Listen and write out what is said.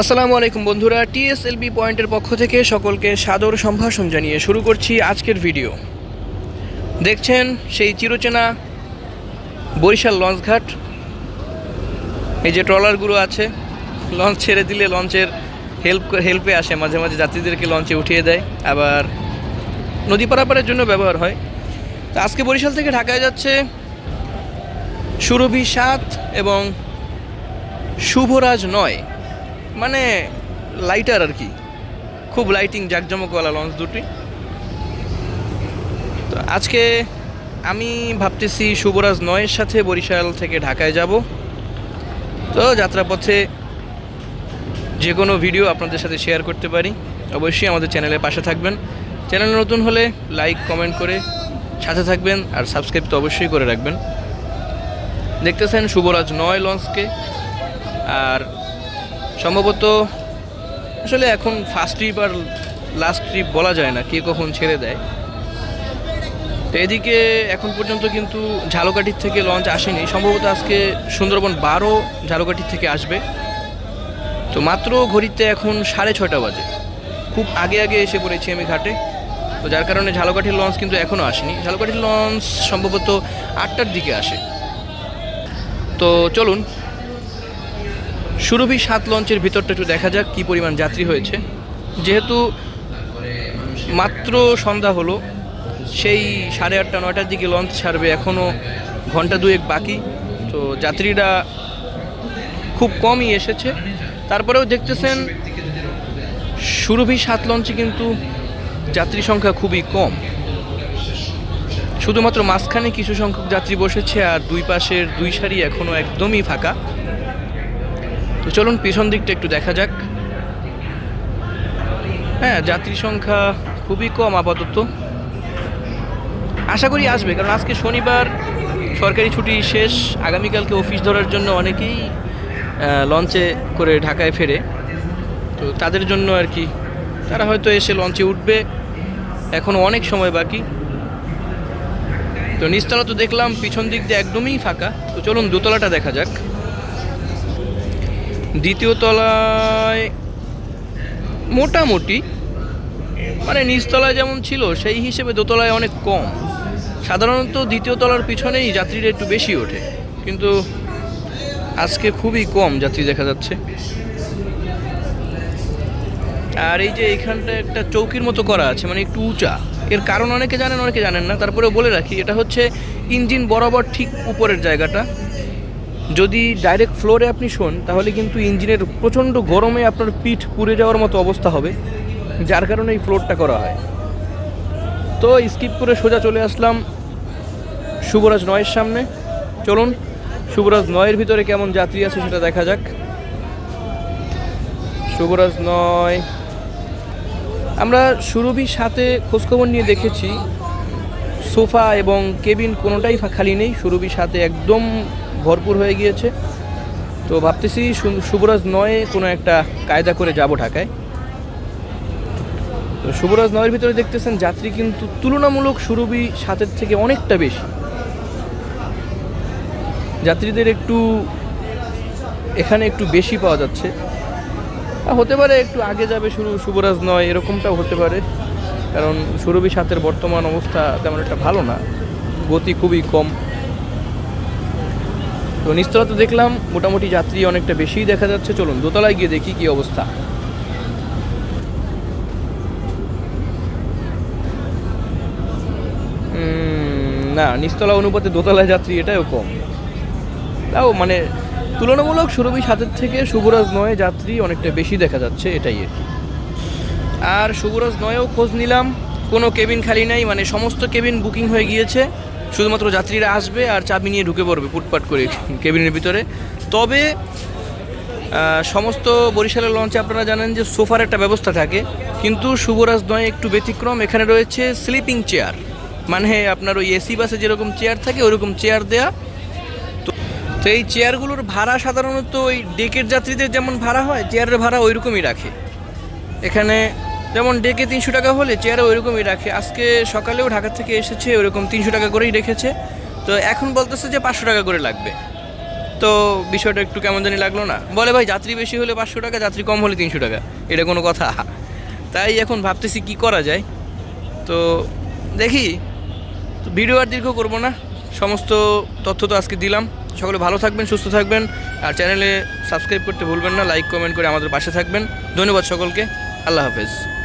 আসসালামু আলাইকুম বন্ধুরা, টিএসএলবি পয়েন্টের পক্ষ থেকে সকলকে সাদর সম্ভাষণ জানিয়ে শুরু করছি আজকের ভিডিও। দেখছেন সেই চিরচেনা বরিশাল লঞ্চঘাট, এই যে ট্রলারগুলো আছে, লঞ্চ ছেড়ে দিলে লঞ্চের হেল্প হেল্পে আসে, মাঝে মাঝে যাত্রীদেরকে লঞ্চে উঠিয়ে দেয়, আবার নদী পারাপারের জন্য ব্যবহার হয়। তো আজকে বরিশাল থেকে ঢাকায় যাচ্ছে সুরভি সাত এবং শুভরাজ নয়। মানে লাইটার আর কি। খুব লাইটিং জাকজমকওয়ালা লঞ্চ দুটি। তো আজকে আমি ভাবতেছি শুভরাজ নয়ের সাথে বরিশাল থেকে ঢাকায় যাব। তো যাত্রাপথে যে কোনো ভিডিও আপনাদের সাথে শেয়ার করতে পারি। অবশ্যই আমাদের চ্যানেলের পাশে থাকবেন। চ্যানেল নতুন হলে লাইক কমেন্ট করে সাথে থাকবেন আর সাবস্ক্রাইব তো অবশ্যই করে রাখবেন। দেখতেছেন শুভরাজ নয় লঞ্চকে আর সম্ভবত আসলে এখন ফার্স্ট ট্রিপ আর লাস্ট ট্রিপ বলা যায় না, কে কখন ছেড়ে দেয়। তো এদিকে এখন পর্যন্ত কিন্তু ঝালকাঠির থেকে লঞ্চ আসেনি, সম্ভবত আজকে সুন্দরবন বারো ঝালকাঠির থেকে আসবে। তো মাত্র ঘড়িতে এখন সাড়ে ছয়টা বাজে। খুব আগে আগে এসে পড়েছি আমি ঘাটে। তো যার কারণে ঝালকাঠির লঞ্চ কিন্তু এখনও আসেনি। ঝালকাঠির লঞ্চ সম্ভবত আটটার দিকে আসে। তো চলুন সুরভি সাত লঞ্চের ভিতরটা একটু দেখা যাক কী পরিমাণ যাত্রী হয়েছে। যেহেতু মাত্র সন্ধ্যা হলো, সেই সাড়ে আটটা, নয়টার দিকে লঞ্চ ছাড়বে এখনও ঘণ্টা দুয়েক বাকি। তো যাত্রীরা খুব কমই এসেছে। তারপরেও দেখতেছেন সুরভি সাত লঞ্চে কিন্তু যাত্রী সংখ্যা খুবই কম। শুধুমাত্র মাঝখানে কিছু সংখ্যক যাত্রী বসেছে আর দুই পাশের দুই সারি এখনও একদমই ফাঁকা। তো চলুন পিছন দিকটা একটু দেখা যাক। হ্যাঁ যাত্রী সংখ্যা খুবই কম আপাতত। আশা করি আসবে, কারণ আজকে শনিবার সরকারি ছুটি শেষ, আগামীকালকে অফিস ধরার জন্য অনেকেই লঞ্চে করে ঢাকায় ফেরে। তো তাদের জন্য আর কি, তারা হয়তো এসে লঞ্চে উঠবে। এখনও অনেক সময় বাকি। তো নিচতলা তো দেখলাম, পিছন দিক দিয়ে একদমই ফাঁকা। তো চলুন দোতলাটা দেখা যাক। দ্বিতীয় তলায় মোটামুটি মানে নিচতলায় যেমন ছিল, সেই হিসেবে দোতলায় অনেক কম। সাধারণত দ্বিতীয় তলার পিছনেই যাত্রীরা একটু বেশি ওঠে, কিন্তু আজকে খুবই কম যাত্রী দেখা যাচ্ছে। আর এই যে এখানটা একটা চৌকির মতো করা আছে মানে একটু উঁচা। এর কারণ অনেকে জানেন অনেকে জানেন না। তারপরে বলে রাখি, এটা হচ্ছে ইঞ্জিন বরাবর ঠিক উপরের জায়গাটা। যদি ডাইরেক্ট ফ্লোরে আপনি শোন, তাহলে কিন্তু ইঞ্জিনের প্রচণ্ড গরমে আপনার পিঠ পুড়ে যাওয়ার মতো অবস্থা হবে, যার কারণে এই ফ্লোরটা করা হয়। তো স্কিপ করে সোজা চলে আসলাম শুভরাজ নয়ের সামনে। চলুন, শুভরাজ নয়ের ভিতরে কেমন যাত্রী আছে সেটা দেখা যাক। শুভরাজ নয়। আমরা সুরভি সাথে খোঁজখবর নিয়ে দেখেছি, সোফা এবং কেবিন কোনোটাই খালি নেই। সুরভি সাথে একদম ভরপুর হয়ে গিয়েছে। তো ভাবতেছি শুভরাজ নয়ে কোনো একটা কায়দা করে যাব ঢাকায়। তো শুভরাজ নয়ের ভিতরে দেখতেছেন যাত্রী কিন্তু তুলনামূলক সুরভি সাতের থেকে অনেকটা বেশি। যাত্রীদের একটু এখানে একটু বেশি পাওয়া যাচ্ছে। হতে পারে একটু আগে যাবে শুরু শুভরাজ নয়, এরকমটাও হতে পারে। কারণ সুরভি সাতের বর্তমান অবস্থা তেমন একটা ভালো না। গতি খুবই কম। তো নিস্তলা তো দেখলাম, মোটামুটি যাত্রী অনেকটা বেশিই দেখা যাচ্ছে। চলুন, দোতলায় গিয়ে দেখি কি অবস্থা। না, নিস্তলা অনুপাতে দোতলায় যাত্রী এটাও কম। তাও মানে তুলনামূলক সুরভি সাতের থেকে শুভরাজ নয় যাত্রী অনেকটা বেশি দেখা যাচ্ছে, এটাই আর কি। আর শুভরাজ নয়েও খোঁজ নিলাম, কোনো কেবিন খালি নাই মানে সমস্ত কেবিন বুকিং হয়ে গিয়েছে। শুধুমাত্র যাত্রীরা আসবে আর চাবি নিয়ে ঢুকে পড়বে ফুটপাট করে কেবিনের ভিতরে। তবে সমস্ত বরিশালের লঞ্চে আপনারা জানেন যে সোফার একটা ব্যবস্থা থাকে, কিন্তু শুভরাজ নয়, একটু ব্যতিক্রম, এখানে রয়েছে স্লিপিং চেয়ার মানে আপনার ওই এসি বাসে যেরকম চেয়ার থাকে, ওরকম চেয়ার দেয়া। তো তো এই চেয়ারগুলোর ভাড়া সাধারণত ওই ডেকের যাত্রীদের যেমন ভাড়া হয় চেয়ারের ভাড়া ওই রকমই রাখে। এখানে যেমন ডেকে তিনশো টাকা হলে চেয়ারে ওইরকমই রাখে। আজকে সকালেও ঢাকা থেকে এসেছে, ওইরকম তিনশো টাকা করেই রেখেছে। তো এখন বলতেছে যে পাঁচশো টাকা করে লাগবে। তো বিষয়টা একটু কেমন জানি লাগল না। বলে ভাই, যাত্রী বেশি হলে পাঁচশো টাকা, যাত্রী কম হলে তিনশো টাকা। এটা কোনো কথা। তাই এখন ভাবতেছি কি করা যায়। তো দেখি, তো ভিডিও আর দীর্ঘ করব না। সমস্ত তথ্য তো আজকে দিলাম। সকলে ভালো থাকবেন, সুস্থ থাকবেন। আর চ্যানেলে সাবস্ক্রাইব করতে ভুলবেন না। লাইক, কমেন্ট করে আমাদের পাশে থাকবেন। ধন্যবাদ সকলকে। আল্লাহ হাফেজ।